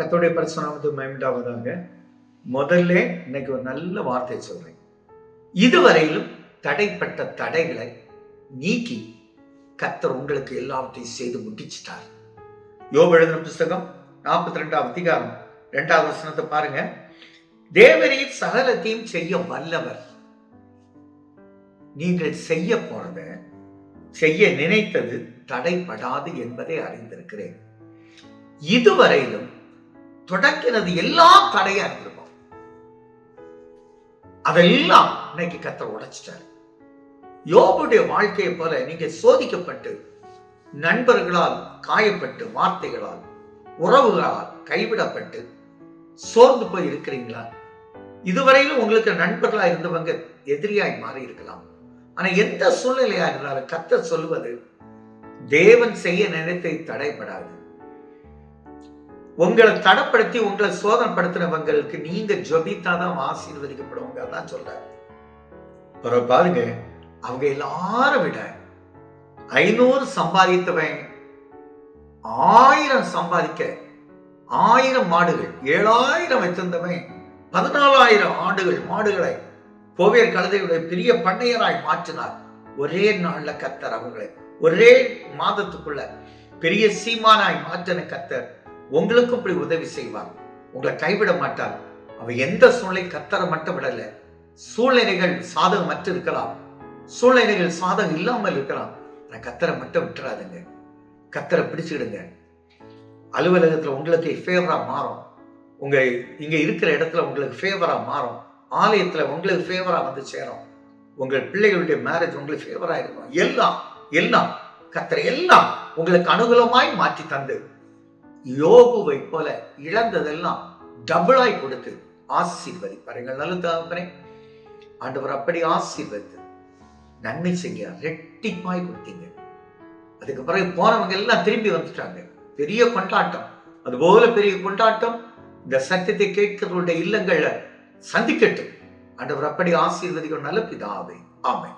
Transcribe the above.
கத்தோடைய பரிசுனாமத்து மேம்டாவதாக முதல்ல இன்னைக்கு ஒரு நல்ல வார்த்தையை சொல்றேன். இதுவரையிலும் தடைப்பட்ட தடைகளை நீக்கி கத்தர் உங்களுக்கு எல்லாவற்றையும் செய்து முடிச்சிட்டார். யோபு எழுதின புஸ்தகம் நாற்பத்தி ரெண்டாம் அதிகாரம் ரெண்டாவது வசனத்தை பாருங்க. தேவரே சகலத்தையும் செய்ய வல்லவர். நீங்கள் செய்ய போறத செய்ய நினைத்தது தடைப்படாது என்பதை அறிந்திருக்கிறேன். இதுவரையிலும் தொடக்கிறது எல்லாம் தடையா இருந்திருக்கும். அதெல்லாம் இன்னைக்கு கத்தர் உடைச்சிட்டாரு. யோபுடைய வாழ்க்கையை போல நீங்க சோதிக்கப்பட்டு நண்பர்களால் காயப்பட்டு வார்த்தைகளால் உறவுகளால் கைவிடப்பட்டு சோர்ந்து போய் இருக்கிறீங்களா? இதுவரையிலும் உங்களுக்கு நண்பர்களா இருந்தவங்க எதிரியாய் மாறி இருக்கலாம். ஆனா எந்த சூழ்நிலையா இருந்தாலும் கத்த சொல்வது தேவன் செய்ய நினைத்தை தடைபடாது. உங்களை தடப்படுத்தி உங்களை சோதனைப்படுத்தினவங்களுக்கு நீங்க ஜபித்தாதான் ஆசீர்வதிக்கப்படுவாங்க. அதான் சொல்றாரு. அப்புறம் பாருங்க அவங்க எல்லாரும் விட ஐநூறு சம்பாதித்தவன் ஆயிரம் சம்பாதிக்க ஆயிரம் மாடுகள் ஏழாயிரம் வச்சிருந்தவன் பதினாலாயிரம் ஆண்டுகள் மாடுகளை கோவியர் கழுதையுடைய பெரிய பண்ணையராய் மாற்றினார். ஒரே நாள்ல கத்தர் அவங்களை ஒரே மாதத்துக்குள்ள பெரிய சீமானாய் மாற்றின கத்தர். உங்களுக்கும் இப்படி உதவி செய்வார் உங்களை கைவிட மாட்டார் அவர் எந்த சூழ்நிலை கத்தரை மட்டும் விடல. சூழ்நிலைகள் சாதகம் மட்டும் இருக்கலாம். சூழ்நிலைகள் சாதகம் இல்லாமல் இருக்கலாம். ஆனால் கத்தரை மட்டும் விட்டுறாதுங்க. கத்தரை பிடிச்சிடுங்க அலுவலகத்தில் உங்களுக்கு ஃபேவரா மாறும். உங்க இங்க இருக்கிற இடத்துல உங்களுக்கு ஃபேவரா மாறும். ஆலயத்தில் உங்களுக்கு ஃபேவரா வந்து சேரும். உங்கள் பிள்ளைகளுடைய மேரேஜ் உங்களுக்கு ஃபேவரா இருக்கும். எல்லாம் எல்லாம் கத்தரை எல்லாம் உங்களுக்கு அனுகூலமாய் மாற்றி தந்து யோகுவை போல இழந்ததெல்லாம் டபுளாய் கொடுத்து ஆசீர்வதிப்பாருங்கள் நல்ல தகப்பனே. ஆண்டவர் அப்படி ஆசீர்வதித்து நன்மை செய்ய ரெட்டிப்பாய் கொடுத்தீங்க. அதுக்கு பிறகு போனவங்க எல்லாம் திரும்பி வந்துட்டாங்க. பெரிய கொண்டாட்டம். அது போல பெரிய கொண்டாட்டம். இந்த சத்தியத்தை கேட்கிறவருடைய இல்லங்கள்ல சந்திக்கட்டும். ஆண்டவர் அப்படி ஆசீர்வதிக்கும் நல்ல பிதாவே. ஆமை